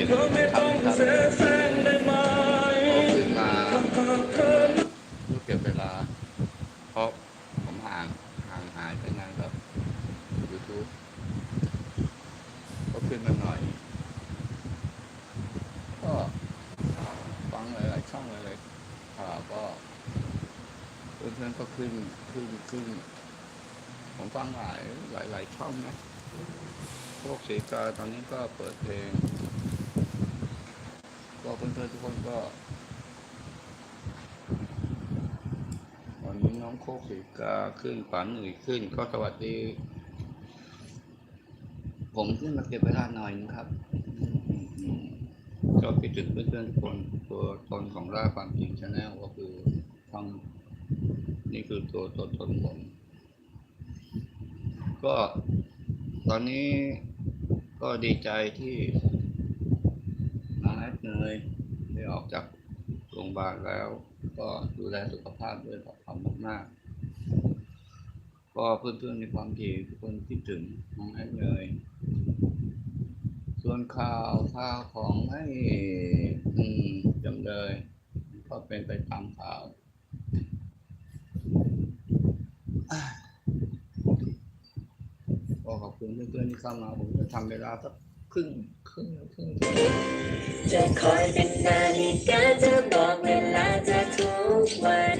ห็นทำครับโตขึ้นมาก็เก็บเวลา เพราะผมห่างห่างหายไปนานกับ YouTube ก็ขึ้นมาหน่อย ก็ฟังหลายๆช่องหลายๆข่าวก็เพื่อนๆก็ขึ้นขึ้นขึ้นผมฟังหลายหลายหลายช่องนะ พวกสีกาตอนนี้ก็เปิดเพลง ก็เพื่อนๆทุกคนก็วันนี้น้องโคกสีกาขึ้นปันหนุ่ยขึ้น ก็สวัสดี ผมขึ้นมาเก็บเวลาหน่อยนะครับก็คิดถึงเพื่อนๆทุกคนตัวตนของร่าความจริงชาแนลก็คือช่องนี่คือตัวตนตนผมก็ตอนนี้ก็ดีใจที่น้าแอดเนยได้ออกจากโรงพยาบาลแล้ว ก็ดูแลสุขภาพด้วยขอบคุณมากๆ ก็เพื่อนๆในความดีทุกคนคิดถึงน้องแอดเนยส่วนข่าวข่าวของให้จำเลย ก็เป็นไปตามข่าวก็ขอบคุณเพื่อนๆที่เข้ามาผมจะทำเวลาสักครึ่ง ครึ่งครึ่งจะคอยเป็นนาฬิกาจะบอกเวลาจะทุกวัน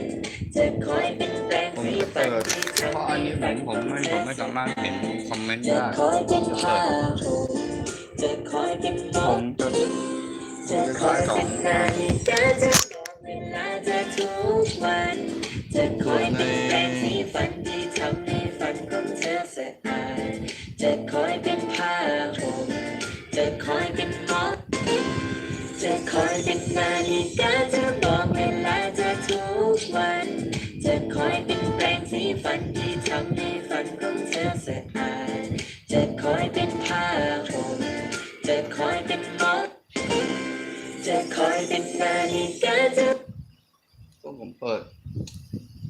จะคอยเป็นแปลงผมสีจะฟันเปิดที่เพราะอันให้นี้ผฝัมนผมไม่ผมไม่สามารถเห็นคอมเมนต์จะได้คอยเป็นจะผ้าห่มจะคอยเป็นนผก มจะ จะคอยเป็นนาฬิกาจะบอกเวลาจะทุกวัน จะคอยเป็นแปรงสีฟันที่ทำให้ฟันของเธอสะอาดจะคอยเป็นผ้าห่ม อยเป็นนกจะคอยเป็นนาฬิกาจะบอกเวลาจะทุกวัน จะคอยเป็นแปรงสีฟันที่ทำให้ฟันของเธอสะอาดจะคอยเป็นผ้าห่มจะคอยเป็นนกจะคอยเป็นนาฬิกาจะก็ผมเปิด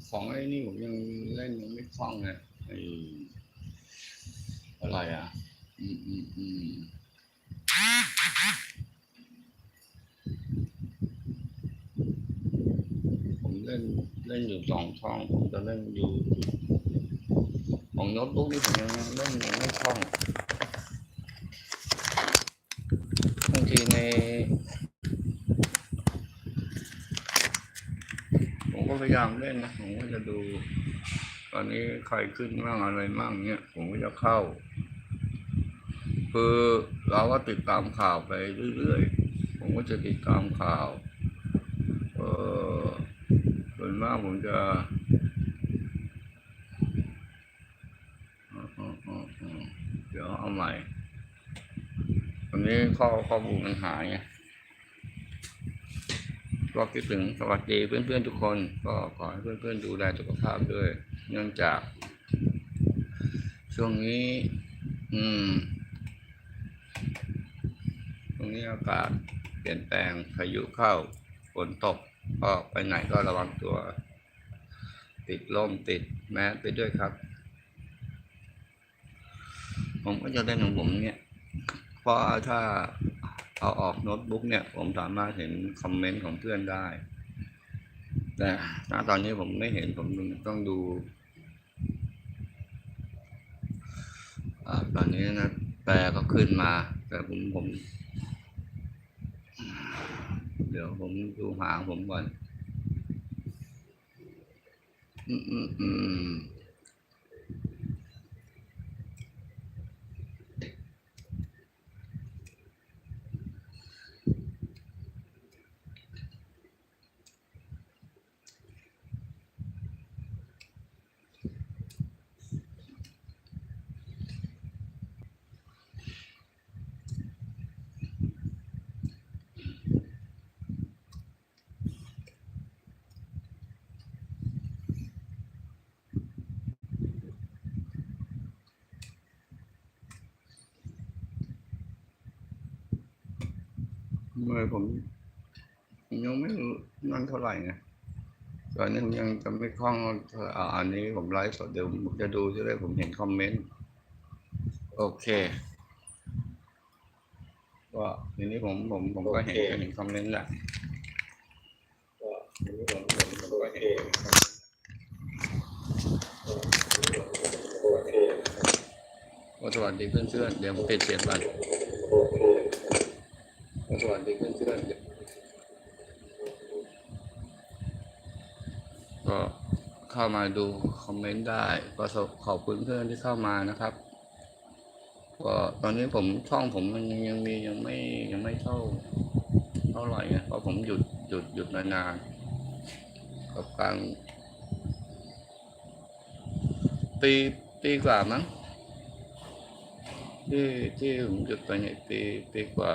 ของไอ้นี่ผมยังเล่นยังไม่คล่องไงไอ้อะไรอะ อืมอืมอืมเล่น เล่นอยู่สองช่องผมจะเล่นอยู่ของโน้ตบุ๊กนี่ผมยังเล่นยังไม่คล่องบางทีในผมก็พยายามเล่นนะผมก็จะดู ตอนนี้ใครขึ้นมั่งอะไรมั่งเนี่ยผมก็จะเข้า คือเราก็ติดตามข่าวไปเรื่อยๆ ผมก็จะติดตามข่าว วนมากผมจะอ๋ออ๋ออ๋อเดี๋ยวเอาใหม่วันนี้ข้อข้อมูลมันหายไงก็คิดถึงสวัสดีเพื่อนๆทุกคน ก็ขอให้เพื่อนๆดูแลสุขภาพด้วย เนื่องจาก ช่วงนี้ อืมช่วงนี้อากาศเปลี่ยนแปลงพายุเข้าฝนตก ก็ไปไหนก็ระวังตัว ติดล่มติดแมสไปด้วยครับ ผมก็จะเล่นของผมเนี่ย เพราะถ้าเอาออกโน้ตบุ๊กเนี่ย ผมสามารถเห็นคอมเมนต์ของเพื่อนได้ แต่ณตอนนี้ผมไม่เห็นผมต้องดูอตอนนี้นะแปลก็ขึ้นมา แต่ผมผม เดี๋ยวผมดูหางผมก่อน อืมอืมอืม เมื่อผมยังไม่รู้นั่นเท่าไหร่ไงตอนนี้ผมยังจะไม่คล่องอ่าอันนี้ผมไลฟ์สดเดี๋ยวผมจะดูจะได้ผมเห็นคอมเมนต์ โอเคก็ทีนี้ผมผมผมก็เห็นเห็นคอมเมนต์แหละก็ทีนี้ผมผมผมก็เห็นก็สวัสดีเพื่อนๆเดี๋ยวผมปิดเสียงก่อน ก็สวัสดีเพื่อนๆก็เข้ามาดูคอมเมนต์ได้ ก็ขอบคุณเพื่อนที่เข้ามานะครับ ก็ตอนนี้ผมช่องผมมันยังยังมียังไม่ยังไม่เท่าเท่าไหร่ไงเพราะผมหยุดหยุดหยุดนานๆกับการปีปีกว่ามั้งที่ที่ผมหยุดไปเนี่ยปีปีกว่า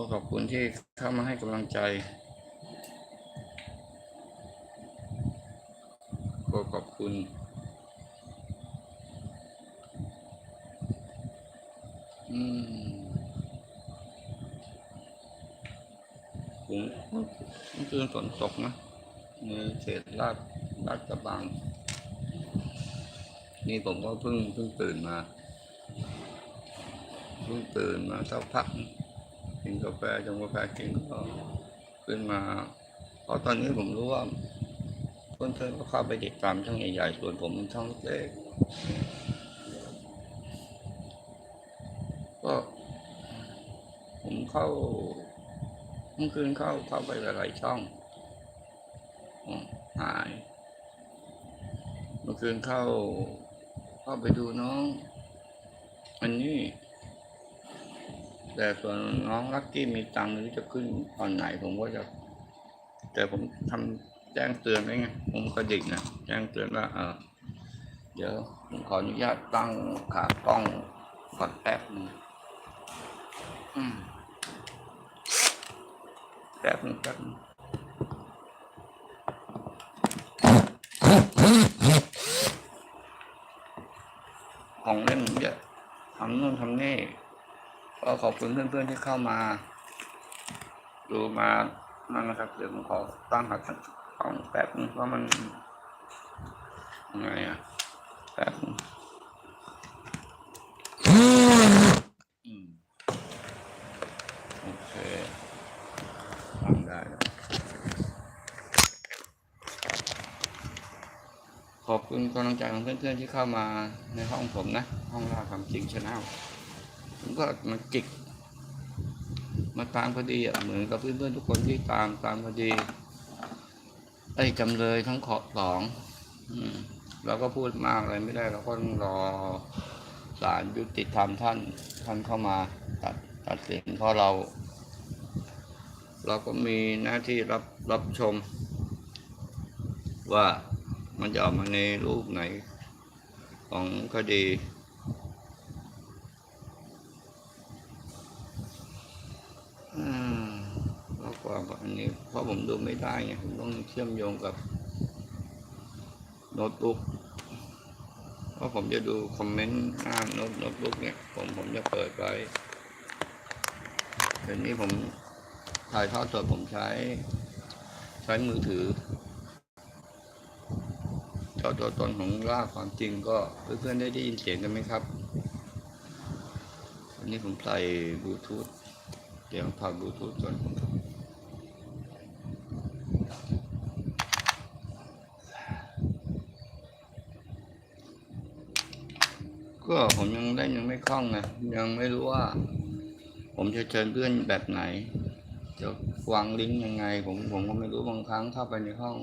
ก็ขอบคุณที่เข้ามาให้กำลังใจก็ขอบคุณอืมผมเมื่อคืนฝนตกนะมีเศษลาดลาดกระบัง นี่ผมก็เพิ่งเพิ่งตื่นมา เพิ่งตื่นมาสักพัก กินกาแฟจงกาแฟกินก็ขึ้นมาเพราะตอนนี้ผมรู้ว่าเพื่อนๆก็เข้าไปติดตามช่องใหญ่ๆส่วนผมช่องเล็กก็ผมเข้าเมื่อคืนเข้าเข้าไปหลายๆช่องหายเมื่อคืนเข้าเข้าไปดูน้อง อันนี้ แต่ส่วนน้องลักกี้มีตังค์หรือจะขึ้นตอนไหนผมก็จะ แต่ผมทำแจ้งเตือนไว้ไงผมกระดิกนะแจ้งเตือนว่าเออเดี๋ยวผมขออนุญาตตั้งขากล้องก่อนแป๊บนึงอืมแป๊บนึงแป๊บนึงของเล่นเยอะทำนู่นทำนี่ ก็ ขอบคุณเพื่อนๆที่เข้ามา ดูมานั่นนะครับ เดี๋ยวผมขอตั้งหาของแป๊บนึงว่าะมันยังไงอะแป๊บนึงโอเคตั้งได้ขอบคุณกำลังใจของเพื่อนๆที่เข้ามาในห้องผมนะ ห้องล่าความจริงชาแนล ผมก็มาจิก มาตามคดีอะเหมือนกับเพื่อนๆทุกคนที่ตามตามคดีไอ้จำเลยทั้งขอสองเราก็พูดมากอะไรไม่ได้ เราก็ต้องรอศาลยุติธรรมท่านท่านเข้ามาตัดตัดสินเพราะเรา เราก็มีหน้าที่รับรับชม ว่ามันจะออกมาในรูปไหนของคดี อืมแล้วก็อันนี้ เพราะผมดูไม่ได้ไงผมต้องเชื่อมโยงกับโน้ตบุ๊กเพราะผมจะดูคอมเมนต์หน้าโน้ตโน้ตบุ๊กเนี่ย ผมผมจะเปิดไว้เดี๋ยวนี้ผมถ่ายทอดสดผมใช้ ใช้มือถือเจ้าตัวตนของล่าความจริงก็เพื่อนๆได้ได้ยินเสียงกันไหมครับอันนี้ผมใส่บลูทูธเดี๋ยวถอดบลูทูธก่อน ก็ผมยังเล่นยังไม่คล่องนะยังไม่รู้ว่า ผมจะเชิญเพื่อนแบบไหน จะวางลิงก์ยังไง ผมผมก็ไม่รู้บางครั้งเข้าไปในห้อง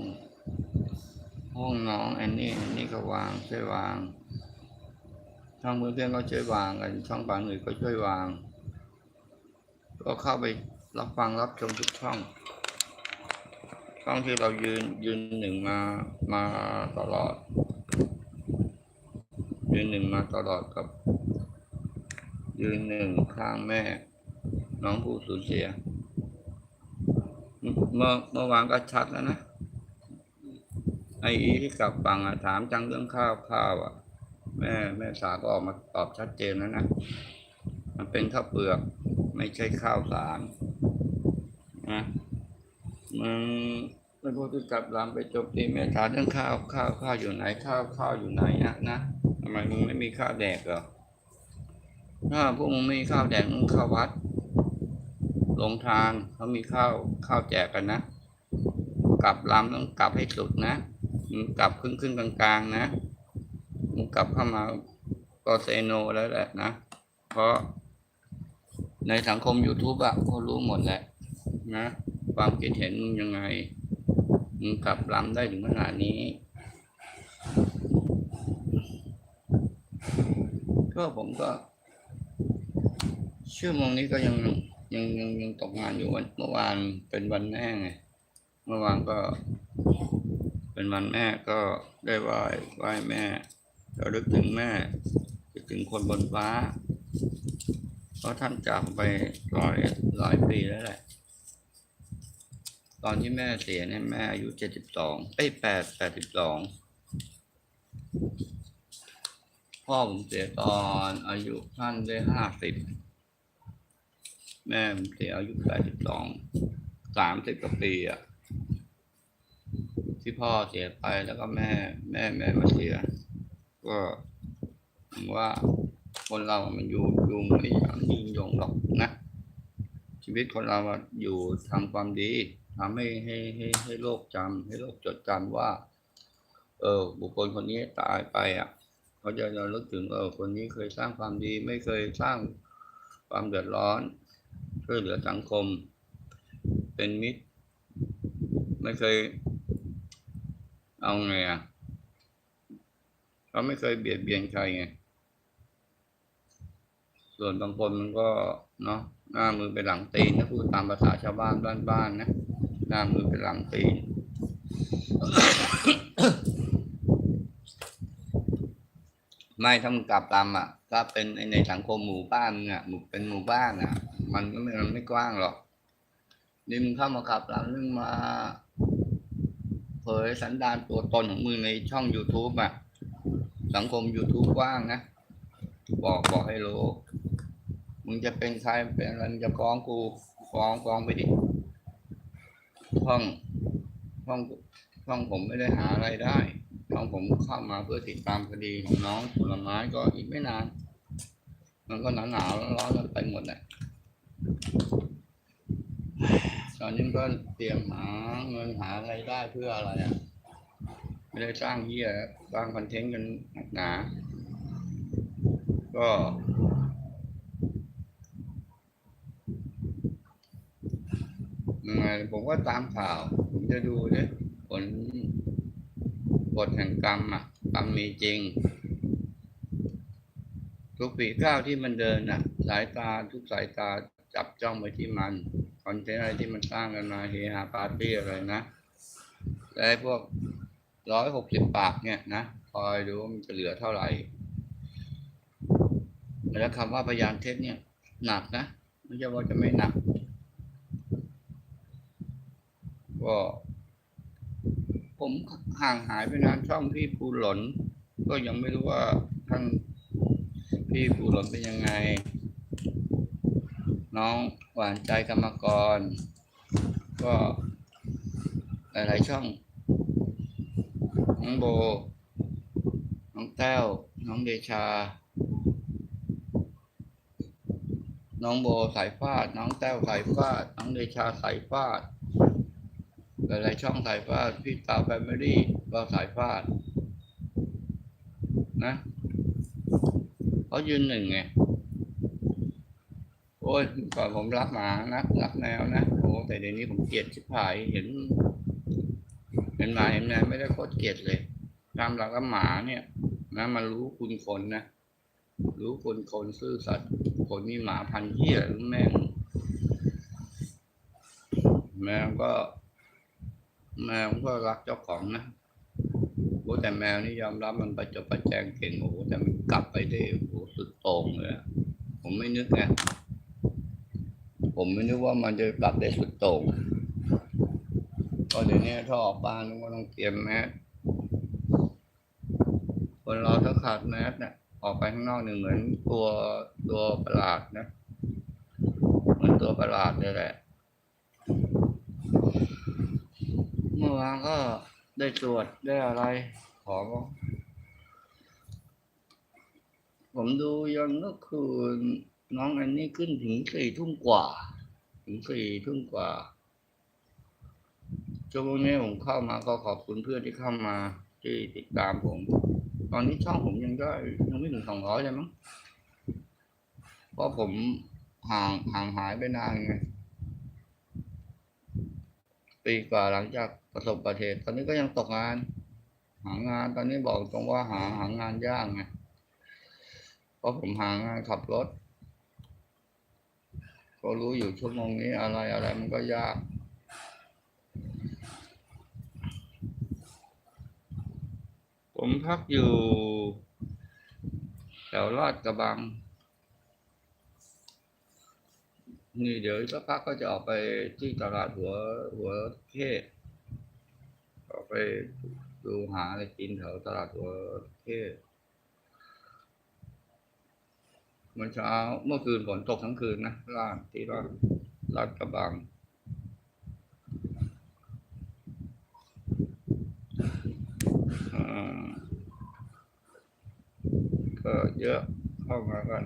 ห้องน้องแอนนี่แอนนี่ก็วางช่วยวางช่องเพื่อนๆก็ช่วยวางกันช่องบางอื่นก็ช่วยวาง ก็เข้าไปรับฟังรับชมทุกช่องช่องที่เรายืนยืนหนึ่งมามาตลอด ยืนหนึ่งมาตลอดกับ ยืนหนึ่งข้างแม่ น้องผู้สูญเสีย เมื่อเมื่อวานก็ชัดแล้วนะ ไออีที่กลับฝั่งอะถามจังเรื่องข้าวข้าวอะแม่แม่สาก็ออกมาตอบชัดเจนแล้วนะ มันเป็นข้าวเปลือกไม่ใช่ข้าวสารนะมันแล้วพวกที่กลับรามไปจบตีเมถามเรื่องข้าวข้าวข้าวอยู่ไหนข้าวข้าวอยู่ไหนอะนะ ทำไมมึงไม่มีข้าวแดกเหรอถ้าพวกมึงไม่มีข้าวแดกมึงเข้าวัดลงทานเขามีข้าวข้าวแจกกันนะ กลับลำต้องกลับให้สุดนะมึงกลับครึ่งครึ่งกลางๆนะมึงกลับเข้ามาก็เซโนแล้วแหละนะ เพราะในสังคม YouTube อะเขารู้หมดแหละนะ ความคิดเห็นมึงยังไง มึงกลับลำได้ถึงขนาดนี้ ก็ผมก็ชั่วโมงนี้ก็ยังยังยังยังตกงานอยู่วันเมื่อวานเป็นวันแม่ไงเมื่อวานก็ เป็นวันแม่ก็ได้ไหว้ไหว้แม่เราลึกถึงแม่ถึงคนบนฟ้า เพราะท่านจากไปร้อยร้อยปีแล้วแหละ ตอนที่แม่เสียเนี่ยแม่อายุเจ็ดสิบสองเอ้ยแปดแปดสิบสอง พ่อผมเสียตอนอายุท่านได้ห้าสิบแม่ผมเสียอายุแปดสิบสองสามสิบกว่าปีอะที่พ่อเสียไปแล้วก็แม่ แม่แม่มาเสียก็ผมว่าคนเรามันอยู่อยู่ไม่อย่างยิ่งยงหรอกนะชีวิตคนเราอะอยู่ทำความดีทำให้ให้ให้ให้โลกจำให้โลกจดจำว่า เออ บุคคลคนนี้ตายไปอะ เขาจะระลึกถึงเออคนนี้เคยสร้างความดีไม่เคยสร้างความเดือดร้อนช่วยเหลือสังคม เป็นมิตร ไม่เคย เอาไงอะเขาไม่เคยเบียดเบียนใครไงส่วนบางคนมันก็เนาะหน้ามือไปหลังตีนนะพูดตามภาษาชาวบ้านบ้านๆนะหน้ามือไปหลังตีน ไม่ถ้ามึงกลับตามอะถ้าเป็นในในสังคมหมู่บ้านมึงอะหมู่เป็นหมู่บ้านอะ มันก็ไม่มันไม่กว้างหรอกนี่มึงเข้ามาขับหลังมึงมาเผยสันดานตัวตนของมึงในช่อง youtube อะ สังคม youtube กว้างนะ บอกบอกให้รู้ มึงจะเป็นใครเป็นอะไรจะฟ้องกูฟ้องฟ้องไปดิห้องห้องห้องผมไม่ได้หาอะไรได้ ห้องผมเข้ามาเพื่อติดตามคดีของน้องผลไม้ก็อีกไม่นาน มันก็หนาวหนาวร้อนๆกันไปหมดแหละตอนนี้ก็เตรียมหาเงินหาอะไรได้เพื่ออะไรอะไม่ได้สร้างเหี้ยสร้างคอนเทนต์กันหนักหนา ก็ยังไงผมก็ตามข่าว ผมจะดูเนี่ยผล กฎแห่งกรรมอะกรรมมีจริง ทุกปีก้าวที่มันเดินอะ สายตาทุกสายตาจับจ้องไปที่มันคอนเทนต์อะไรที่มันสร้างกันมาเฮฮาปาร์ตี้อะไรนะและไอ้พวกร้อยหกสิบปากเนี่ยนะคอยดูว่ามันจะเหลือเท่าไหร่แล้วคำว่าพยานเท็จเนี่ยหนักนะไม่ใช่ว่าจะไม่หนักก็ ผมห่างหายไปนานช่องพี่ภูหลน ก็ยังไม่รู้ว่าท่านพี่ภูหลนเป็นยังไง น้องหวานใจกรรมกร ก็หลายๆช่องน้องโบ น้องแต้ว น้องเดชา น้องโบสายฟาด น้องแต้วสายฟาด น้องเดชาสายฟาด หลายๆช่องสายฟาดพี่ตาแฟมิลี่ก็สายฟาดนะเขายืนหนึ่งไงโอ้ยก่อนผมรักหมานะรักแมวนะโอ้แต่เดี๋ยวนี้ผมเกลียดชิบหายเห็น เห็นหมาเห็นแมวไม่ได้โคตรเกลียดเลยตามหลักหมาเนี่ย นะมันรู้คุณคนนะรู้คนคนซื่อสัตย์คนนี่หมาพันธุ์เหี้ยหรือแม่งแมวก็ แมวก็รักเจ้าของนะโอ้แต่แมวนี่ยอมรับมันประจบประแจงเก่งโอ้แต่มันกลับไปได้โอ้สุดโต่งเลยผมไม่นึกไงผมไม่นึกว่ามันจะกลับได้สุดโต่งก็เดี๋ยวนี้ถ้าออกบ้านก็ต้องเตรียมแมสคนเราถ้าขาดแมสเนี่ยออกไปข้างนอกหนึ่งเหมือนตัวตัวประหลาดนะเหมือนตัวประหลาดเลยแหละ เมื่อวานก็ได้ตรวจได้อะไรขอผมดูยันเมื่อคืนน้องอันนี้ขึ้นถึงสี่ทุ่มกว่า ถึงสี่ทุ่มกว่าชั่วโมงนี้ผมเข้ามาก็ขอบคุณเพื่อนที่เข้ามาที่ติดตามผม ตอนนี้ช่องผมยังได้ยังไม่ถึงสองร้อยเลยมั้งเพราะผมห่างห่างหายไปนานไงปีกว่าหลังจาก ประสบอุบัติเหตุตอนนี้ก็ยังตกงาน หางานตอนนี้บอกตรงว่าหาหางานยากไงเพราะผมหางานขับรถ ก็รู้อยู่ชั่วโมงนี้อะไรอะไรมันก็ยากผมพักอยู่แถวลาดกระบัง นี่เดี๋ยวสักพักก็จะออกไปที่ตลาดหัวหัวเข ดูหาอะไรกินแถวตลาดหัวเข้เมื่อเช้าเมื่อคืนฝนตกทั้งคืนนะลาดที่ลาดลาดกระบังก็เยอะเข้ามากัน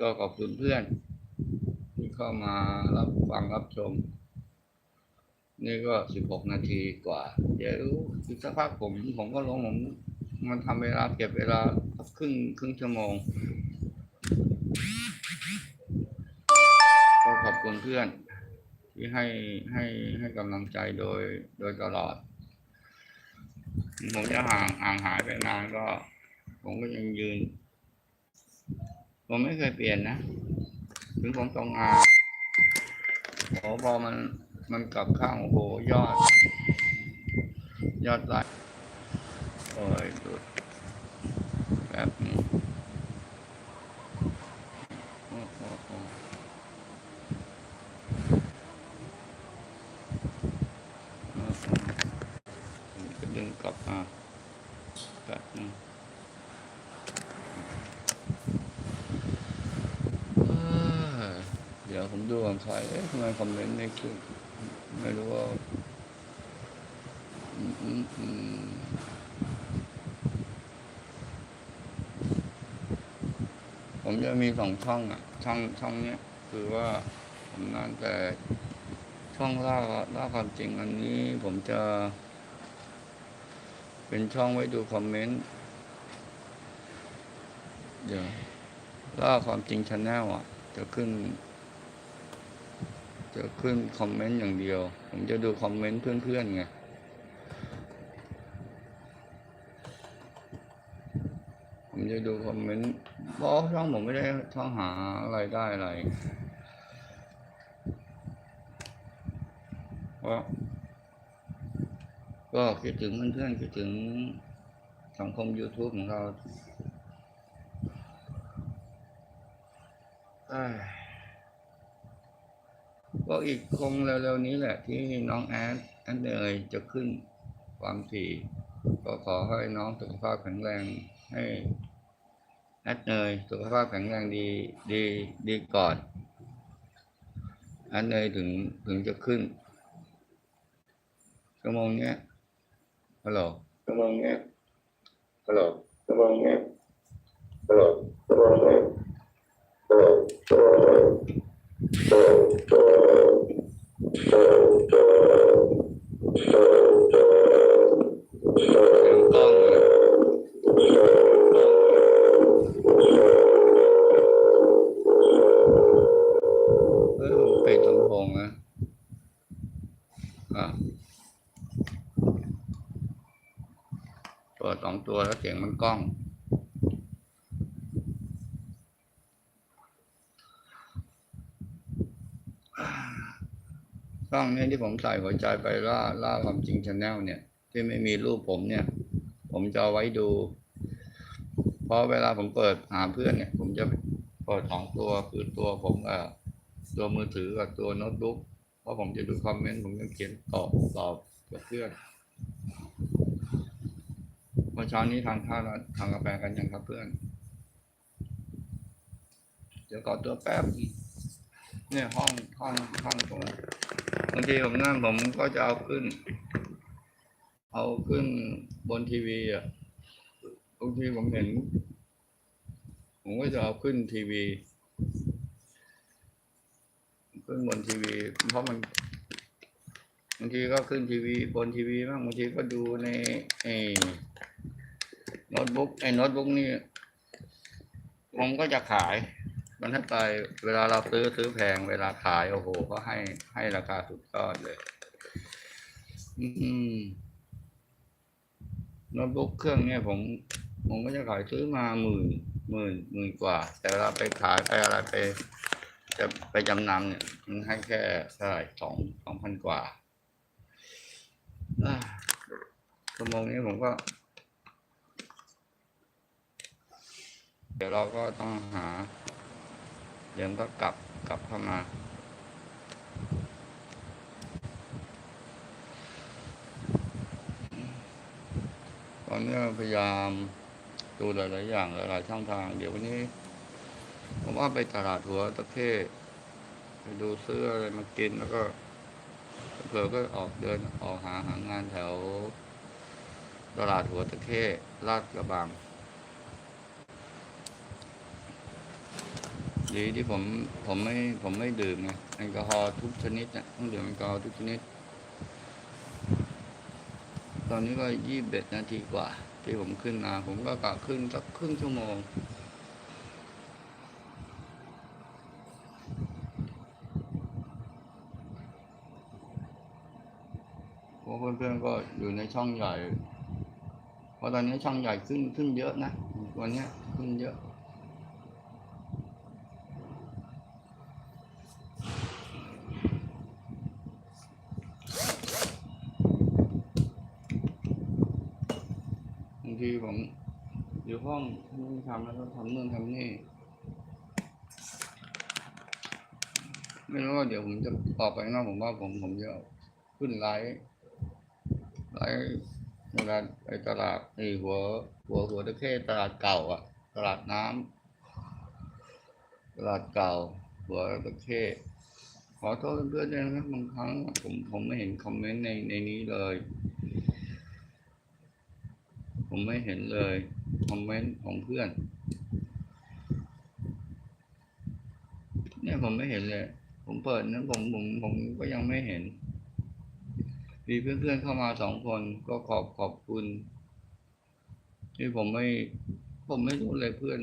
ก็ขอบคุณเพื่อน ที่เข้ามารับฟังรับชม นี่ก็สิบหกนาทีกว่า เดี๋ยวอีกสักพักผม ผมก็ลงผมมันทำเวลาเก็บเวลาครึ่งครึ่งชั่วโมงก็ขอบคุณเพื่อน ที่ให้ให้ให้กำลังใจโดยโดยตลอด ผมจะห่างห่างหายไปนานก็ ผมก็ยังยืน ผมไม่เคยเปลี่ยนนะ ถึงผมตรงงานโอ้พอมัน มันกลับข้างโอ้โหยอด ยอดไลค์โอ้ยดูแบบนี้โอ้โหโอ้โหผมจะดึงกลับมาแบบนี้เดี๋ยวผมดูของใครเอ๊ะทำไมคอมเมนต์ไม่ขึ้น ไม่รู้ว่าอืมอืมอืมผมจะมีสองช่องอะ ช่องช่องเนี้ย คือว่าผมนั่นแต่ช่องล่าล่าความจริงอันนี้ ผมจะ เป็นช่องไว้ดูคอมเมนต์เดี๋ยวล่าความจริงชาแนลอะ จะขึ้น จะขึ้นคอมเมนต์อย่างเดียว ผมจะดูคอมเมนต์เพื่อนๆไงผมจะดูคอมเมนต์เพราะช่องผมไม่ได้ช่องหารายได้อะไรเพราะก็คิดถึงเพื่อนๆคิดถึงสังคม YouTube ของเราเอ้ ก็อีกคงเร็วๆนี้แหละ ที่น้องแอดแอดเนยจะขึ้นความถี่ ก็ขอให้น้องสุขภาพแข็งแรงให้แอดเนยสุขภาพแข็งแรงดีดีดีก่อนแอดเนยถึงถึงจะขึ้นชั่วโมงเนี้ยฮัลโหลชั่วโมงเนี้ยฮัลโหลชั่วโมงเนี้ยฮัลโหลชั่วโมงเนี้ยฮัลโหลชั่วโมงเนี้ย ฮัลโหลชั่วโมงเนี้ยฮัลโหลชั่วโมงเนี้ยฮัลโหลชั่วโมงเนี้ยเสียงกล้องเลยเอ้ยผมปิดลำโพงนะอ่ะเปิดสองตัวแล้วเสียงมันกล้อง ที่ผมใส่หัวใจไปล่าล่าความจริงชาแนลเนี่ย ที่ไม่มีรูปผมเนี่ย ผมจะไว้ดูเพราะเวลาผมเปิดหาเพื่อนเนี่ย ผมจะเปิดสองตัวคือตัวผมกับตัวมือถือกับตัวโน้ตบุ๊กเพราะผมจะดูคอมเมนต์ผมจะเขียนตอบตอบกับเพื่อนเมื่อเช้านี้ทานข้าวทานกาแฟกันยังครับเพื่อน เดี๋ยวก่อตัวแป๊บ เนี่ยห้องห้องห้องตรงนั้นบางทีผมนั่งผมก็จะเอาขึ้น เอาขึ้นบนทีวีอะบางทีผมเห็น ผมก็จะเอาขึ้นทีวี ขึ้นบนทีวี เพราะมันบางทีก็ขึ้นทีวี บนทีวีบ้างบางทีก็ดูในไอ้โน้ตบุ๊กไอ้โน้ตบุ๊กนี่ผมก็จะขาย มันถ้าไปเวลาเราซื้อซื้อแพงเวลาขายโอ้โหก็ให้ให้ราคาสุดยอดเลย อืมโน้ตบุ๊กเครื่องเนี่ยผม ผมก็จะขายซื้อมาหมื่นหมื่นหมื่นกว่า แต่เวลาไปขายไปอะไรไป จะไปจำนำเนี่ยมันให้แค่เท่าไหร่สองสองพันกว่าอ่าชั่วโมงนี้ผมก็ เดี๋ยวเราก็ต้องหา เดี๋ยวก็กลับกลับเข้ามาตอนนี้พยายามดูหลาย ๆ อย่างหลาย ๆ ช่องทาง เดี๋ยววันนี้ ผมว่าไปตลาดหัวตะเข้ไปดูซื้ออะไรมากินแล้วก็เผื่อก็ออกเดินออกหาหางานแถว ตลาดหัวตะเข้ลาดกระบัง ดีที่ผมผมไม่ผมไม่ดื่มไงแอลกอฮอล์ทุกชนิดเนี่ยต้องดื่มแอลกอฮอล์ทุกชนิด ตอนนี้ก็ยี่สิบเอ็ดนาทีกว่า ที่ผมขึ้นมา ผมก็กะขึ้นสักครึ่งชั่วโมงเพราะเพื่อนๆก็อยู่ในช่องใหญ่ เพราะตอนนี้ช่องใหญ่ขึ้นขึ้นเยอะนะ วันนี้ขึ้นเยอะ บางทีผมอยู่ ห้องทำแล้วก็ทำนู่นทำนี่ ไม่รู้ว่าเดี๋ยวผมจะออกไปข้นอกผมว่าผมผมจะขึ้นไลฟ์ไลฟ์เวลาไปตลาดไอ้หัว หัวหัวตะเข้ตลาดเก่า อะ ตลาดน้ำตลาดเก่า หัวตะเข้ขอโทษเพื่อนๆด้วยนะบางครั้งผมผมไม่เห็นคอมเมนต์ในในนี้เลย ผมไม่เห็นเลย คอมเมนต์ของเพื่อน เนี่ยผมไม่เห็นเลย ผมเปิดนั้นผมผมผมก็ยังไม่เห็น มีเพื่อนๆเข้ามาสองคนก็ขอบขอบคุณที่ผมไม่ ผมไม่รู้เลยเพื่อน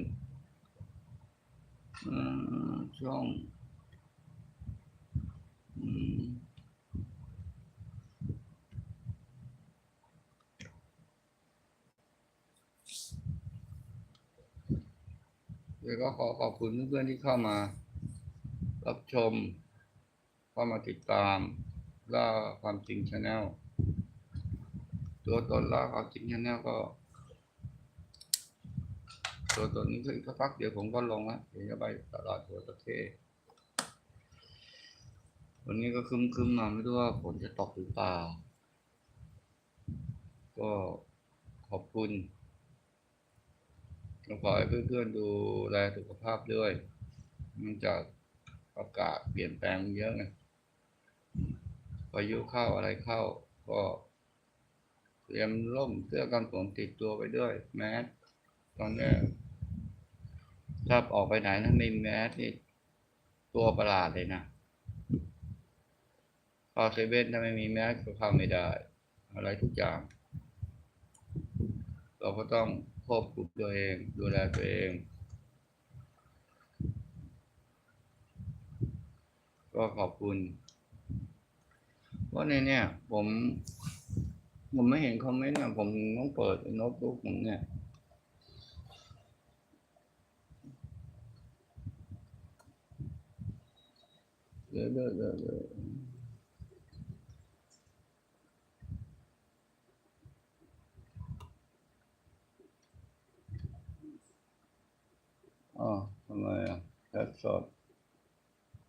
อช่อง อืม เดี๋ยวก็ขอขอบคุณเพื่อนๆที่เข้ามา รับชม เข้ามาติดตามล่าความจริงชาแนลตัวตนล่าความจริงชาแนลก็ ตัวตนนี้ก็อีกพักเดี๋ยวผมก็ลงละเดี๋ยวจะไปตลาดหัวตะเข้วันนี้ก็คึมๆมาไม่รู้ว่าฝนจะตกหรือเปล่า ก็ขอบคุณ ขอให้เพื่อนๆดูแลสุขภาพด้วยเนื่องจากอากาศเปลี่ยนแปลงเยอะไงพายุเข้าอะไรเข้า ก็เตรียมร่มเสื้อกันฝนติดตัวไปด้วย แมสตอนนี้ถ้าออกไปไหนนะไม่มีแมสนี่ตัวประหลาดเลยนะเข้าเซเว่นถ้าไม่มีแมสก็เข้าไม่ได้ อะไรทุกอย่าง เราก็ต้อง ควบคุมตัวเอง ดูแลตัวเอง ก็ขอบคุณเพราะในเนี่ยผมผมไม่เห็นคอมเมนต์อะผมต้องเปิดโน้ตบุ๊กผมเนี่ยเดี๋ยวเดี๋ยวเดี๋ยวเดี๋ยว อ๋อทำไมอะแคปช็อต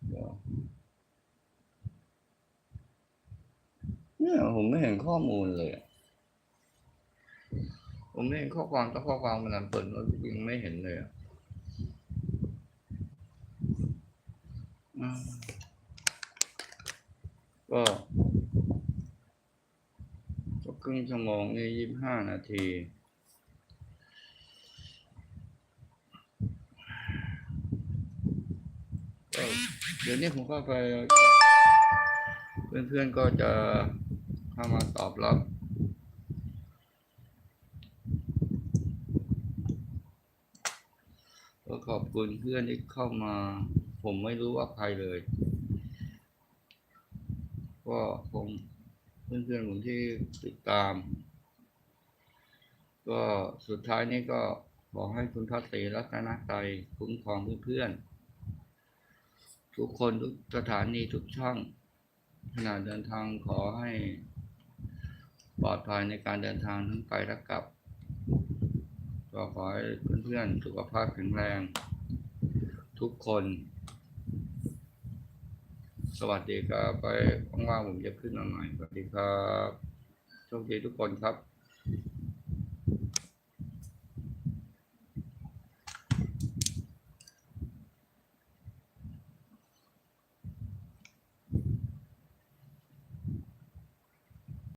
เดี๋ยวเนี่ยผมไม่เห็นข้อมูลเลย ผมไม่เห็นข้อความต่ข้อความมันเปิดโน้ตยังไม่เห็นเลยอะอืมก็ก็ครึ่งชั่วโมงนี่ยี่สิบห้านาที เดี๋ยวนี้ผมก็ไปเพื่อนๆก็จะเข้ามาตอบรับก็ขอบคุณเพื่อนที่เข้ามา ผมไม่รู้ว่าใครเลย ก็ผมเพื่อนๆผมที่ติดตาม ก็สุดท้ายนี้ก็บอกให้คุณพัศรีรัตนใจคุ้มครองเพื่อนๆ ทุกคนทุกสถานีทุกช่องขณะเดินทางขอให้ปลอดภัยในการเดินทางทั้งไปและกลับ ก็ขอให้เพื่อนๆสุขภาพแข็งแรง ทุกคน สวัสดีครับ ไปว่างๆผมจะขึ้นมาใหม่สวัสดีครับโชคดีทุกคนครับ